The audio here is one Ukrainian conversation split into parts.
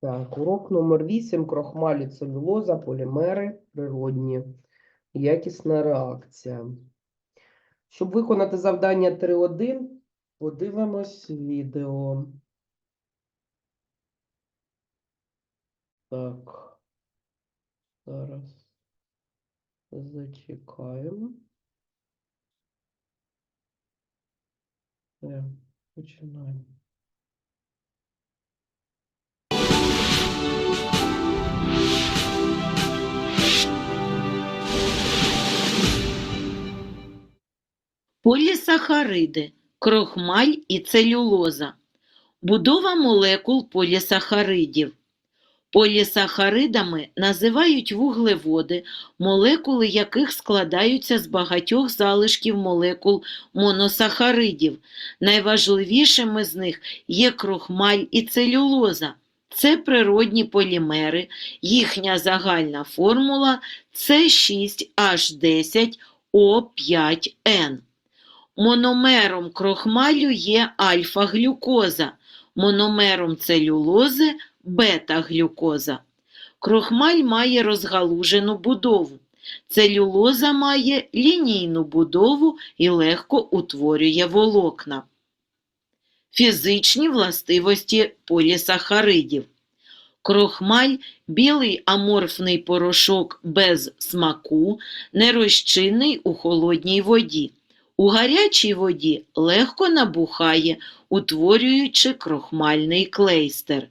Так, урок номер 8. Крохмалі, целюлоза, полімери природні. Якісна реакція. Щоб виконати завдання 3.1, подивимось відео. Так. Зараз зачекаємо. Все, починаємо. Полісахариди, крохмаль і целюлоза. Будова молекул полісахаридів. Полісахаридами називають вуглеводи, молекули яких складаються з багатьох залишків молекул моносахаридів. Найважливішими з них є крохмаль і целюлоза. Це природні полімери, їхня загальна формула С6H10O5N. Мономером крохмалю є альфа-глюкоза, мономером целюлози бета-глюкоза. Крохмаль має розгалужену будову. Целюлоза має лінійну будову і легко утворює волокна. Фізичні властивості полісахаридів. Крохмаль білий аморфний порошок без смаку, нерозчинний у холодній воді. У гарячій воді легко набухає, утворюючи крохмальний клейстер.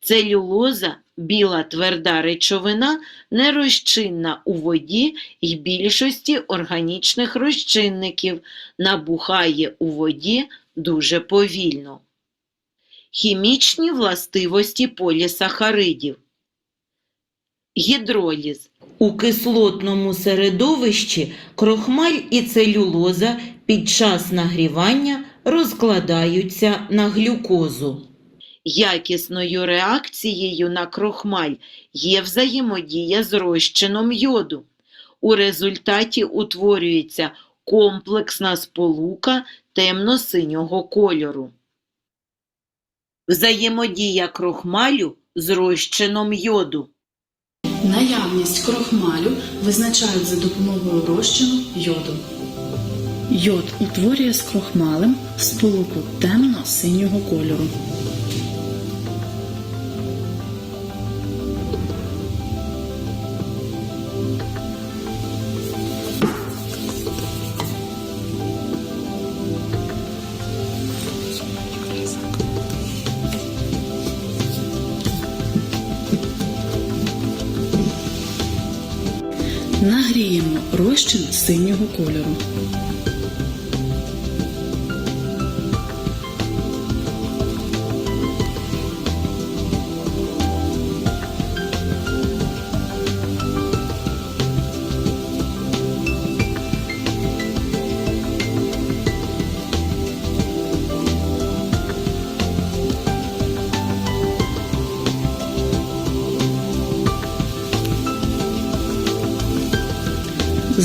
Целюлоза біла тверда речовина нерозчинна у воді й більшості органічних розчинників, набухає у воді дуже повільно. Хімічні властивості полісахаридів. Гідроліз. У кислотному середовищі крохмаль і целюлоза під час нагрівання розкладаються на глюкозу. Якісною реакцією на крохмаль є взаємодія з розчином йоду. У результаті утворюється комплексна сполука темно-синього кольору. Взаємодія крохмалю з розчином йоду. Наявність крохмалю визначають за допомогою розчину йоду. Йод утворює з крохмалем сполуку темно-синього кольору. Розчин синього кольору.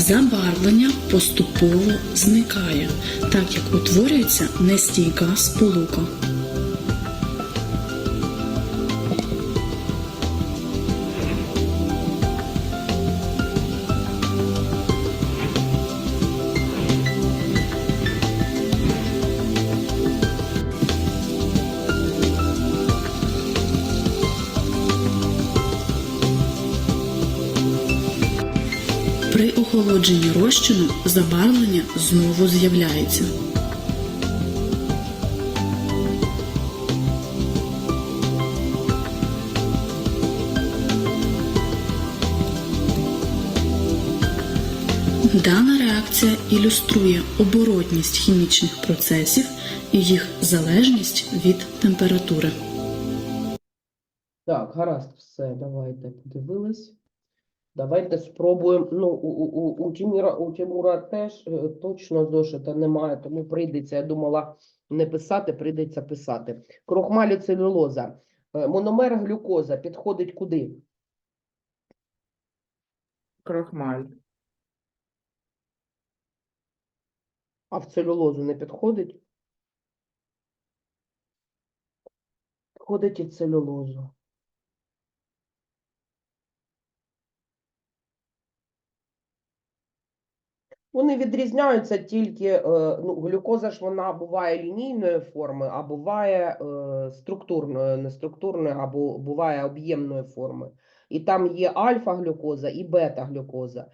Забарвлення поступово зникає, так як утворюється нестійка сполука. Розчину забарвлення знову з'являється. Дана реакція ілюструє оборотність хімічних процесів і їх залежність від температури. Так, гаразд, все, давайте подивились. Давайте спробуємо. Ну, у, у, у, Тимура, у Тимура теж е, точно зошита немає, тому прийдеться, я думала, не писати, прийдеться писати. Крохмалі целюлоза. Е, Мономер глюкоза підходить куди? Крохмаль. А в целюлозу не підходить? Підходить і в целюлозу. Вони відрізняються тільки, е, ну, глюкоза ж вона буває лінійної форми, а буває е, структурної, не структурної, або буває об'ємної форми. І там є альфа-глюкоза і бета-глюкоза.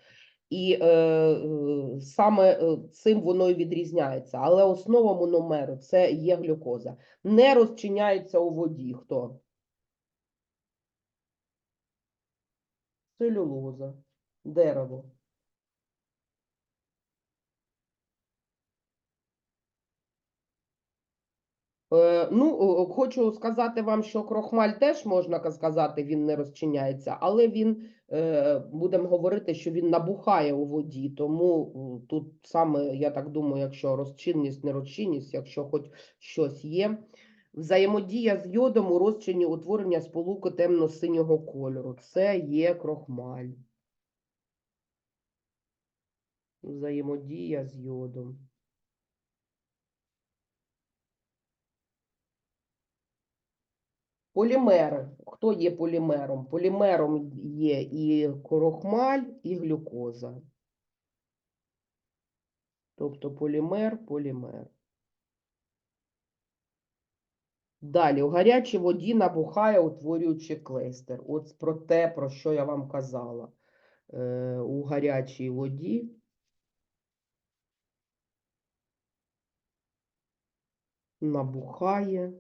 І е, е, саме цим воно і відрізняється. Але основа мономеру це є глюкоза. Не розчиняється у воді. Хто? Целюлоза, дерево. Ну, хочу сказати вам, що крохмаль теж можна сказати, він не розчиняється, але він, е, будемо говорити, що він набухає у воді. Тому тут саме, я так думаю, якщо розчинність, не розчинність, якщо хоч щось є. Взаємодія з йодом у розчині утворення сполуки темно-синього кольору. Це є крохмаль. Взаємодія з йодом. Полімери. Хто є полімером? Полімером є і крохмаль, і глюкоза. Тобто полімер, полімер. Далі, у гарячій воді набухає, утворюючи клейстер. От про те, про що я вам казала. Е, у гарячій воді набухає,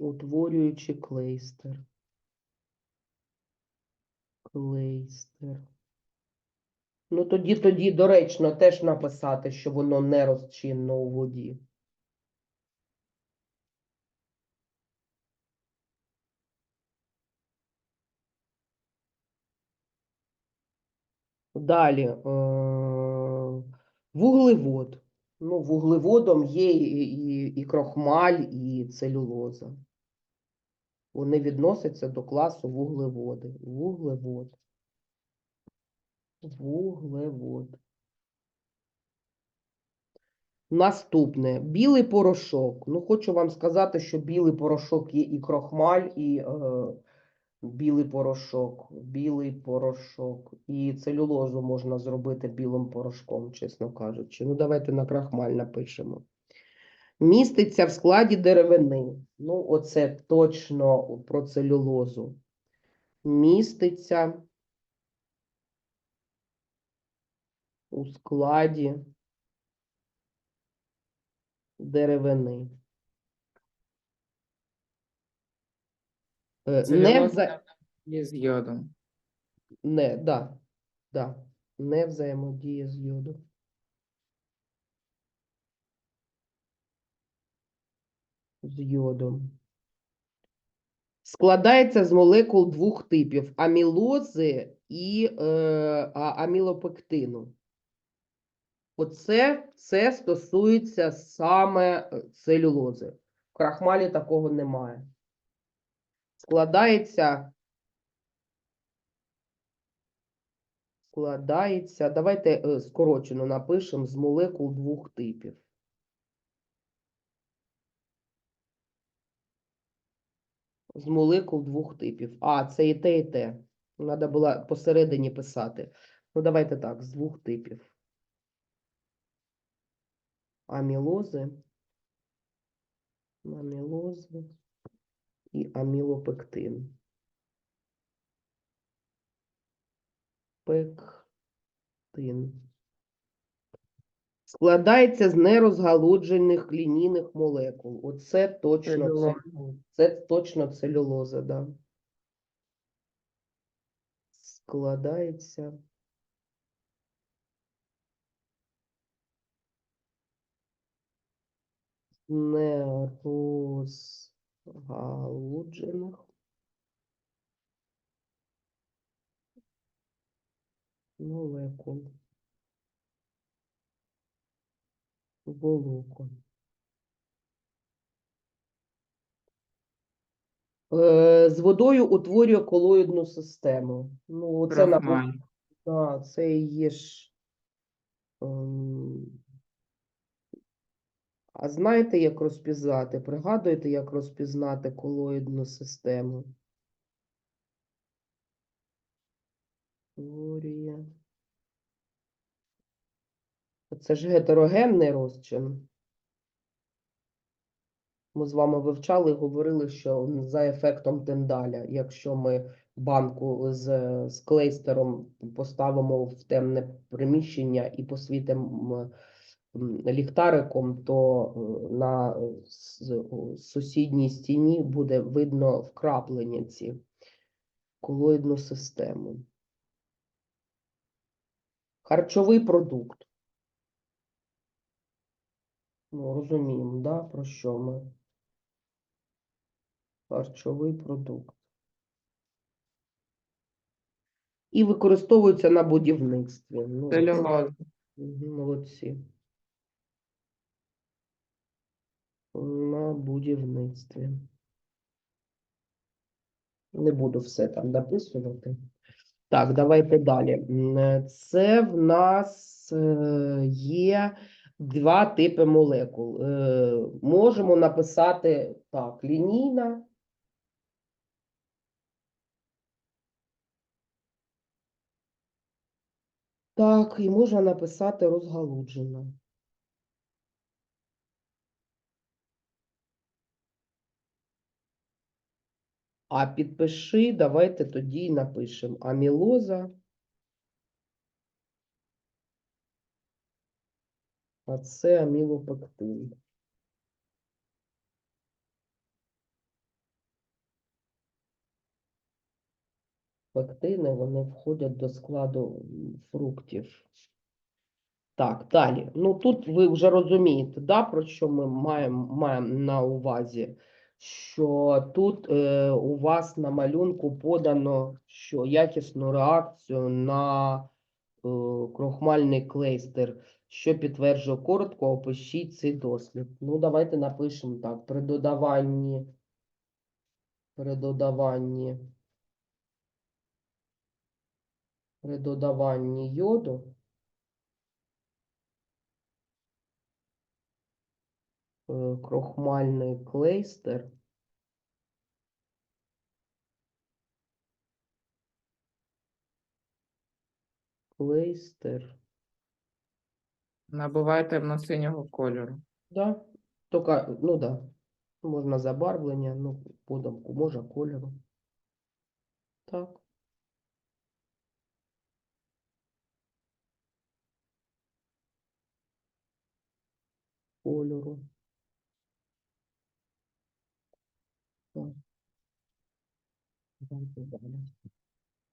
утворюючи клейстер. Клейстер. Ну, тоді, тоді доречно теж написати, що воно не розчинно у воді. Далі. е, Вуглевод. Ну, вуглеводом є і, і, і крохмаль, і целюлоза. Вони відносяться до класу вуглеводи. Вуглевод. Вуглевод. Наступне. Білий порошок. Ну, хочу вам сказати, що білий порошок є і крохмаль, і е, білий порошок. Білий порошок. І целюлозу можна зробити білим порошком, чесно кажучи. Ну, давайте на крахмаль напишемо. Міститься в складі деревини. Ну, оце точно про целюлозу. Міститься у складі деревини. Е, Не, вза... є з йодом. не, да, да, не взаємодіє з йодом. З йодом. Складається з молекул двох типів амілози і е, амілопектину. Оце це стосується саме е, целюлози. В крахмалі такого немає. Складається. Складається. Давайте е, скорочено напишемо з молекул двох типів. З молекул двох типів. А, це і те, і те. Треба було посередині писати. Ну, давайте так, з двох типів. Амілози. Амілози і амілопектин. Пектин. Складається з нерозгалуджених лінійних молекул. Оце точно Целюлоза. целюлоза. Це точно целюлоза, да. Складається. Нерозгалуджених молекул. Волокон. Е, З водою утворює колоїдну систему. Ну, це на Крохмаль. Так, це є ж. ем, А знаєте, як розпізнати? Пригадуєте, як розпізнати колоїдну систему? Теорія Це ж гетерогенний розчин. Ми з вами вивчали і говорили, що за ефектом Тендаля, якщо ми банку з, з клейстером поставимо в темне приміщення і посвітимо ліхтариком, то е, на сусідній стіні буде видно вкраплення ці колоїдну систему. Харчовий продукт. Ну, розуміємо, да, про що ми? Харчовий продукт. І використовується на будівництві. Ну, Целюлоза. Молодці. На будівництві. Не буду все там дописувати. Так, давайте далі. Е, Це в нас е, є два типи молекул. Е, Можемо написати так, лінійна. Так, і можна написати розгалуджена. А підпиши, давайте тоді напишемо амілоза. А це амілопектин. Пектини, вони входять до складу фруктів. Так, далі. Ну тут ви вже розумієте, да, про що ми маємо, маємо на увазі, що тут е, у вас на малюнку подано, що якісну реакцію на е, крохмальний клейстер, що підтверджує коротко, опишіть цей дослід. Ну, давайте напишемо так, при додаванні, при додаванні, при додаванні йоду. Е, крохмальний клейстер. Клейстер, Набуває темно-синього кольору. да, тільки, ну да, можна забарвлення, ну, подамку, може кольору. Так. Кольору.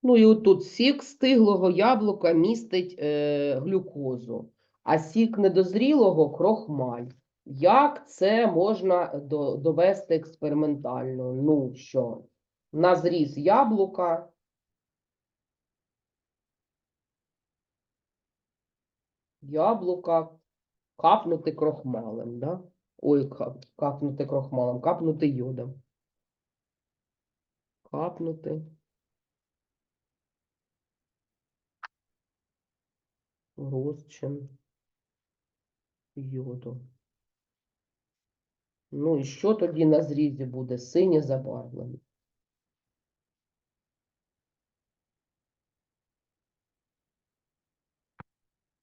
Ну і отут сік стиглого яблука містить е, глюкозу, а сік недозрілого крохмаль. Як це можна до, довести експериментально? Ну що, на зріз яблука. Яблука капнути крохмалем, да? Ой, капнути крохмалем, капнути йодом. Капнути. розчин йоду. Ну і що тоді на зрізі буде? Синє забарвлення.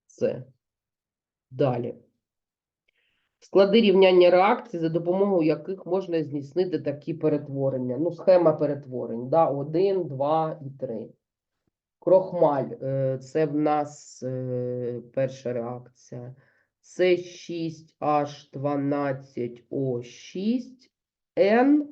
Це. Далі. Склади рівняння реакцій, за допомогою яких можна здійснити такі перетворення. Ну, схема перетворень. Да? 1, 2 і 3. Крохмаль е, це в нас е, перша реакція. Це 6H12O6. N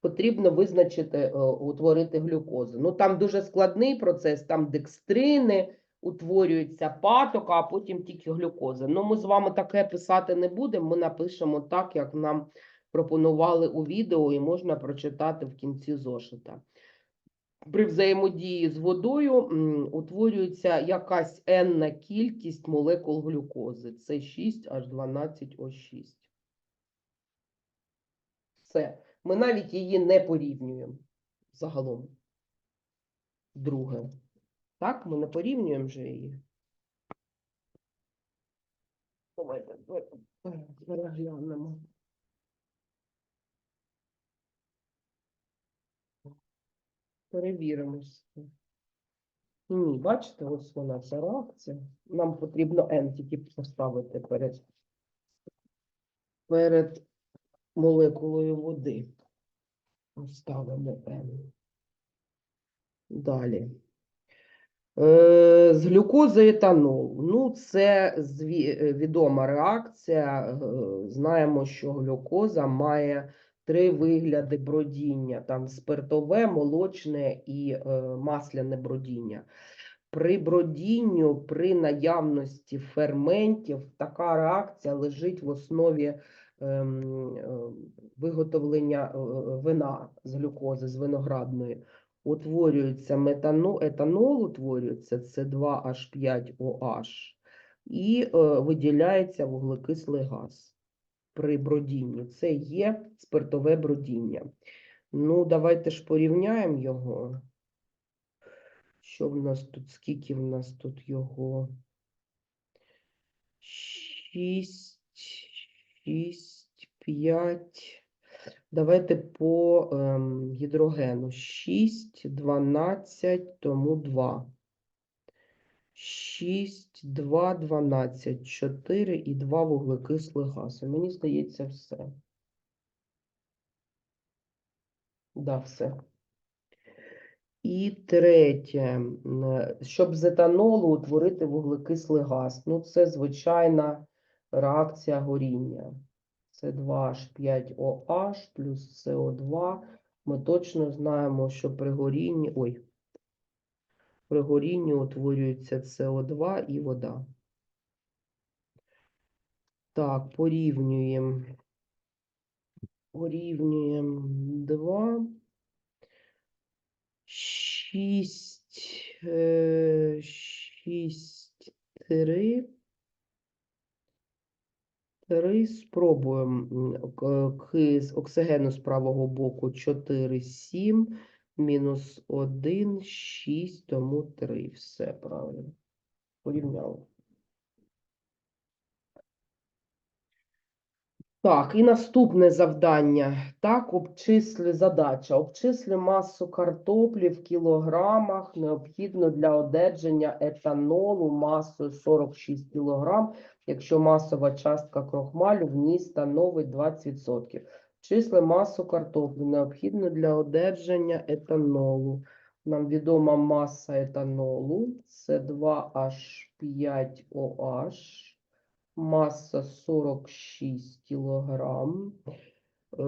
потрібно визначити, е, утворити глюкозу. Ну там дуже складний процес, там декстрини утворюється патока, а потім тільки глюкоза. Ну, ми з вами таке писати не будемо. Ми напишемо так, як нам пропонували у відео, і можна прочитати в кінці зошита при взаємодії з водою утворюється якась енна кількість молекул глюкози. Це 6H12O6. Все. Ми навіть її не порівнюємо загалом. Друге. Так, ми не порівнюємо вже її. Давайте, переглянемо. Перевіримо. Ні, бачите, ось вона ця реакція. Нам потрібно N тільки поставити перед, перед молекулою води. Ставимо N. Далі. Е, З глюкози етанол. Ну, це е, відома реакція. Е, Знаємо, що глюкоза має три вигляди бродіння: там спиртове, молочне і е, масляне бродіння. При бродінню, при наявності ферментів, така реакція лежить в основі ем, е, виготовлення е, вина з глюкози, з виноградної. Утворюється метанол, етанол, утворюється С2H5OH і виділяється вуглекислий газ при бродінні. Це є спиртове бродіння. Ну, давайте ж порівняємо його. Що в нас тут? Скільки в нас тут його? Шість, шість, п'ять. Давайте по ем, гідрогену. 6, 12, тому 2. 6, 2, 12, 4 і 2 вуглекислих гази. Мені здається, все. Да, все. І третє, щоб з етанолу утворити вуглекислий газ. Ну, це звичайна реакція горіння. Це 2H5OH плюс СО2. Ми точно знаємо, що при горінні, ой, при горінні утворюється СО2 і вода. Так, порівнюємо. Порівнюємо 2. 6, 6, 3. 3. Спробуємо з оксигену з правого боку 4, 7, мінус 1, 6, тому 3. Все правильно. Порівняли. Так, і наступне завдання. Так, обчисли задача. Обчисли масу картоплі в кілограмах, необхідно для одержання етанолу масою 46 кілограм, якщо масова частка крохмалю в ній становить 20%. Числи масу картоплі, необхідно для одержання етанолу. Нам відома маса етанолу, це 2H5OH маса 46 кілограм. Е,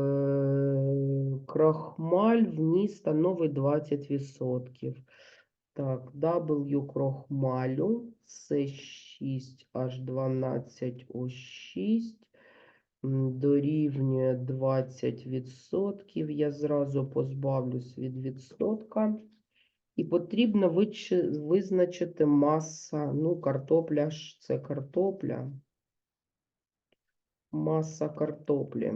Крохмаль в ній становить 20%. Так, W крохмалю це 6H12O6 м, дорівнює 20%. Я зразу позбавлюсь від відсотка. І потрібно визначити маса, ну, картопля ж це картопля. Маса картоплі.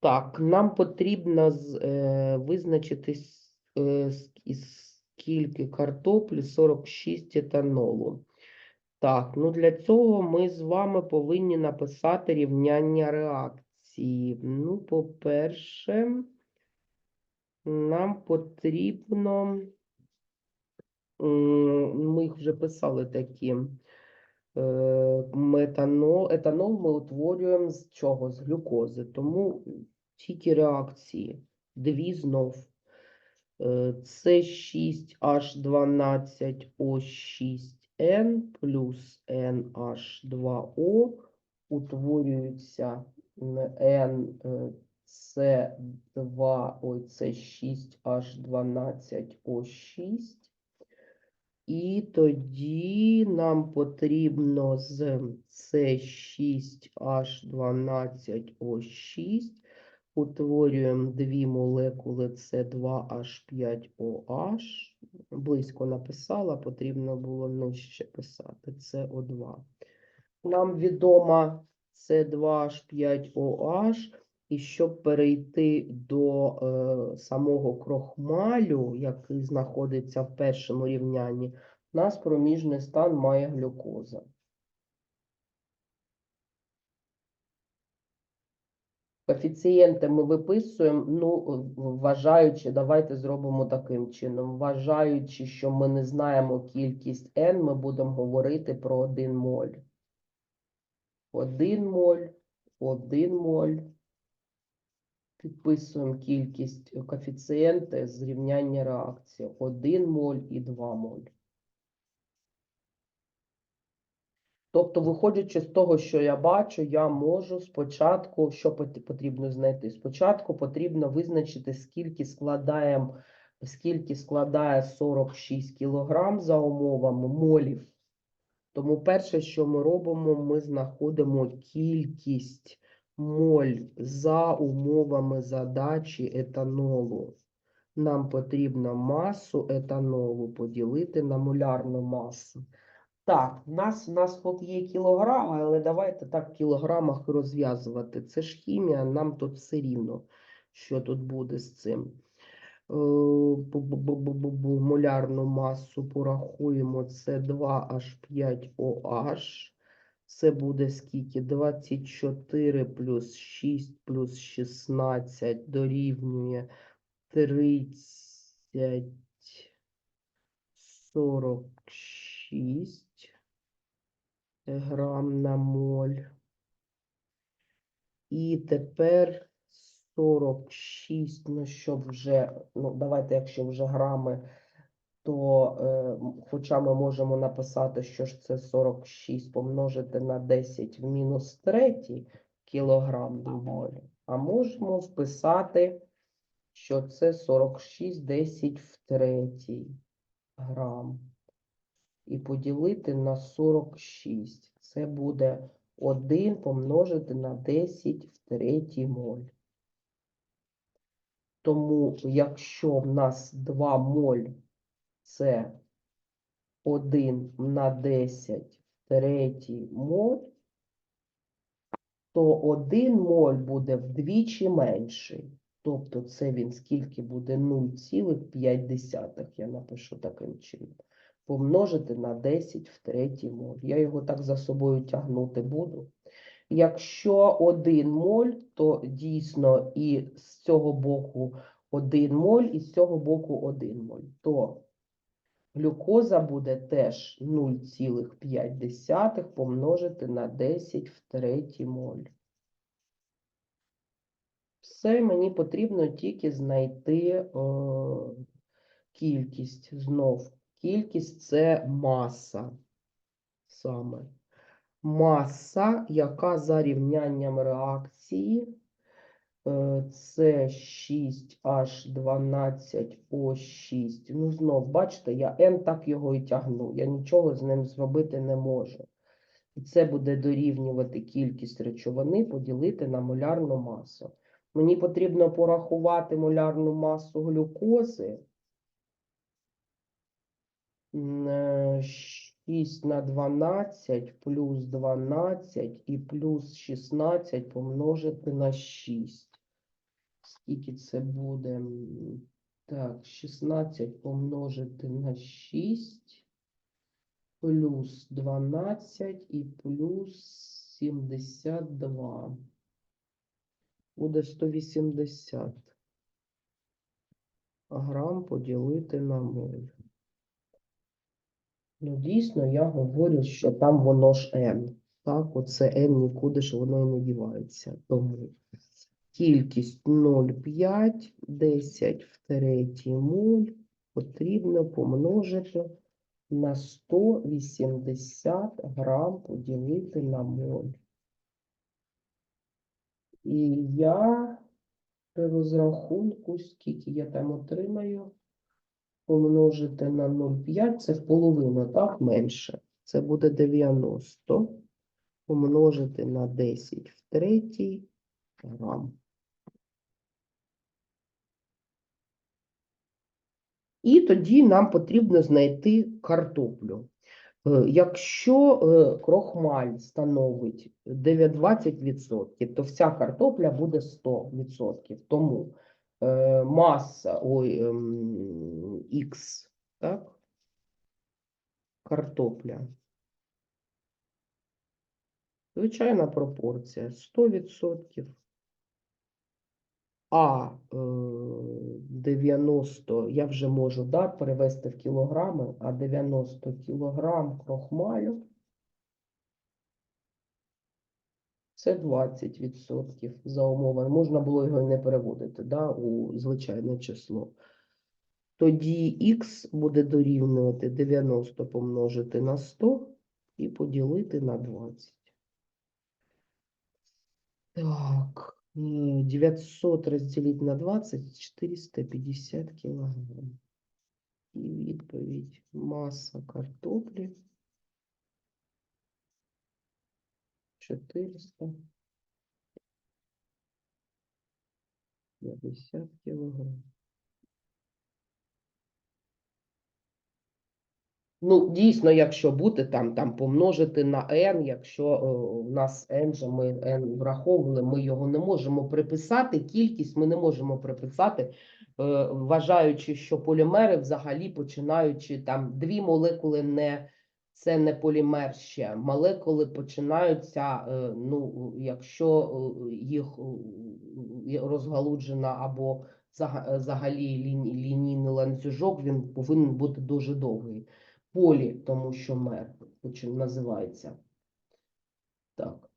Так, нам потрібно е, визначити, е, скільки картоплі 46 етанолу. Так, ну для цього ми з вами повинні написати рівняння реакції. Ну, по-перше, нам потрібно, ми їх вже писали такі е, метанол, етанол ми утворюємо з чого? З глюкози. Тому тільки реакції, дві знов. Е, С6H12O6. N плюс NH2O утворюється NC2, ой, це 6 h 12 o 6 І тоді нам потрібно з С6H12O6 утворюємо дві молекули С2H5OH. Близько написала, потрібно було нижче писати СО2. Нам відома С2H5OH, і щоб перейти до е, самого крохмалю, який знаходиться в першому рівнянні, у нас проміжний стан має глюкоза. Коефіцієнти ми виписуємо, ну, вважаючи, давайте зробимо таким чином. Вважаючи, що ми не знаємо кількість n, ми будемо говорити про 1 моль. 1 моль, 1 моль. Підписуємо кількість коефіцієнти зрівняння реакції. 1 моль і 2 моль. Тобто, виходячи з того, що я бачу, я можу спочатку, що потрібно знайти? Спочатку потрібно визначити, скільки складає, скільки складає 46 кг за умовами молів. Тому перше, що ми робимо, ми знаходимо кількість моль за умовами задачі етанолу. Нам потрібно масу етанолу поділити на молярну масу. Так, в нас, в нас тут є кілограми, але давайте так в кілограмах розв'язувати. Це ж хімія, нам тут все рівно, що тут буде з цим. Е, Молярну масу порахуємо, це 2H5OH. Це буде скільки? 24 плюс 6 плюс 16 дорівнює 30, 46 грам на моль. І тепер 46, ну щоб вже, ну давайте, якщо вже грами, то е, хоча ми можемо написати, що ж це 46 помножити на 10 в мінус третій кілограм на моль, а можемо вписати, що це 46 10 в третій грам і поділити на 46. Це буде 1 помножити на 10 в третій моль. Тому, якщо в нас 2 моль це 1 на 10 в третій моль, то 1 моль буде вдвічі менший. Тобто це він скільки буде 0,5, я напишу таким чином помножити на 10 в третій моль. Я його так за собою тягнути буду. Якщо 1 моль, то дійсно і з цього боку 1 моль, і з цього боку 1 моль. То глюкоза буде теж 0,5 помножити на 10 в третій моль. Все, мені потрібно тільки знайти е, кількість знов. Кількість це маса саме. Маса, яка за рівнянням реакції, е, це 6H12O6. Ну, знов, бачите, я N так його і тягну. Я нічого з ним зробити не можу. І це буде дорівнювати кількість речовини поділити на молярну масу. Мені потрібно порахувати молярну масу глюкози. М, е, 6 на 12 плюс 12 і плюс 16 помножити на 6. Скільки це буде? Так, 16 помножити на 6 плюс 12 і плюс 72. Буде 180 грам поділити на моль. Ну, дійсно, я говорю, що там воно ж n. Так, оце n нікуди ж воно і не дівається. Тому кількість 0,5, 10 в третій моль потрібно помножити на 180 грам поділити на моль. І я при розрахунку, скільки я там отримаю, помножити на 0,5, це в половину, так, менше. Це буде 90. Помножити на 10 в третій грам. І тоді нам потрібно знайти картоплю. Е, Якщо е, крохмаль становить 9 20%, то вся картопля буде 100%. Тому е, маса, ой, ем, Х, так? Картопля. Звичайна пропорція 100%. А е, 90, я вже можу да, перевести в кілограми, а 90 кілограм крохмалю це 20% за умови. Можна було його не переводити да, у звичайне число. Тоді х буде дорівнювати 90 помножити на 100 і поділити на 20. Так, е, 900 разделить на 20 – 450 килограмм. И відповідь маса картоплі 450 кілограм. Ну, дійсно, якщо бути там, там помножити на n, якщо е, у нас n же ми n враховували, ми його не можемо приписати. Кількість ми не можемо приписати, е, вважаючи, що полімери взагалі починаючи там дві молекули не це не полімер ще. Молекули починаються, е, ну, якщо їх розгалуджена або взагалі ліні- лінійний ланцюжок, він повинен бути дуже довгий полі, тому що мер називається. Так.